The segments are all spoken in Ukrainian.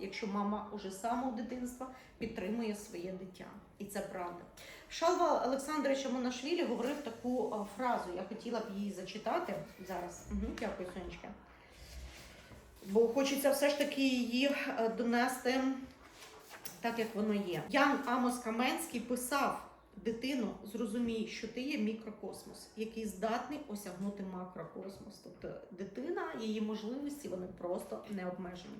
якщо мама уже з самого дитинства підтримує своє дитя. І це правда. Шалва Олександровича Монашвілі говорив таку фразу. Я хотіла б її зачитати зараз. Угу, дякую, сонечка. Бо хочеться все ж таки її е, донести так, як воно є. Ян Амос Каменський писав. Дитину, зрозумій, що ти є мікрокосмос, який здатний осягнути макрокосмос. Тобто дитина, її можливості вони просто не обмежені.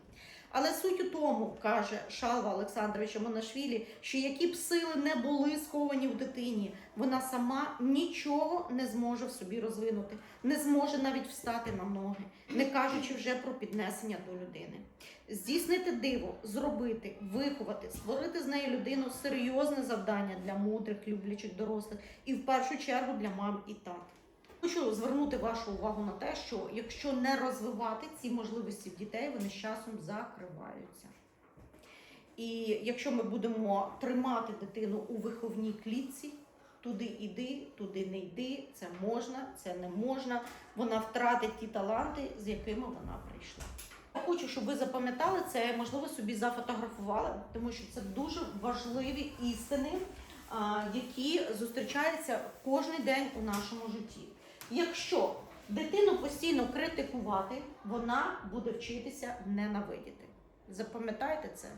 Але суть у тому, каже Шалва Олександровича Монашвілі, що які б сили не були сховані в дитині, вона сама нічого не зможе в собі розвинути, не зможе навіть встати на ноги, не кажучи вже про піднесення до людини. Здійснити диво, зробити, виховати, створити з неї людину серйозне завдання для мудрих, люблячих дорослих і в першу чергу для мам і тат. Хочу звернути вашу увагу на те, що якщо не розвивати ці можливості в дітей, вони з часом закриваються. І якщо ми будемо тримати дитину у виховній клітці, туди іди, туди не йди, це можна, це не можна, вона втратить ті таланти, з якими вона прийшла. Хочу, щоб ви запам'ятали це, можливо, собі зафотографували, тому що це дуже важливі істини, які зустрічаються кожен день у нашому житті. Якщо дитину постійно критикувати, вона буде вчитися ненавидіти. Запам'ятайте це.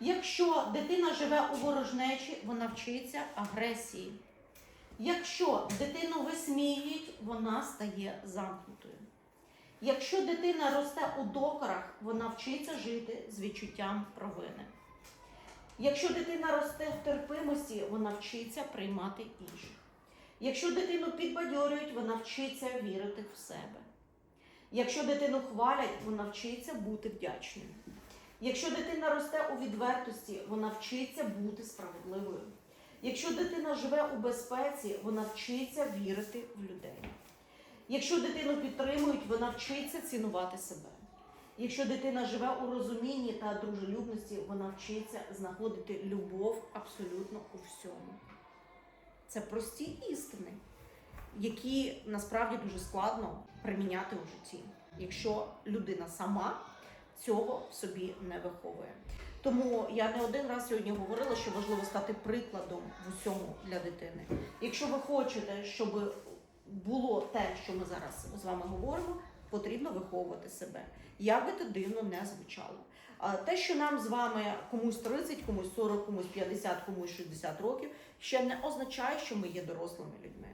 Якщо дитина живе у ворожнечі, вона вчиться агресії. Якщо дитину висміюють, вона стає замкнутою. Якщо дитина росте у докорах, вона вчиться жити з відчуттям провини. Якщо дитина росте в терпимості, вона вчиться приймати інших. Якщо дитину підбадьорюють, вона вчиться вірити в себе. Якщо дитину хвалять, вона вчиться бути вдячною. Якщо дитина росте у відвертості, вона вчиться бути справедливою. Якщо дитина живе у безпеці, вона вчиться вірити в людей. Якщо дитину підтримують, вона вчиться цінувати себе. Якщо дитина живе у розумінні та дружелюбності, вона вчиться знаходити любов абсолютно у всьому. Це прості істини, які насправді дуже складно приміняти у житті, якщо людина сама цього в собі не виховує. Тому я не один раз сьогодні говорила, що важливо стати прикладом в усьому для дитини. Якщо ви хочете, щоб було те, що ми зараз з вами говоримо, потрібно виховувати себе. Як би то дивно не звучало. А те, що нам з вами комусь 30, комусь 40, комусь 50, комусь 60 років, ще не означає, що ми є дорослими людьми.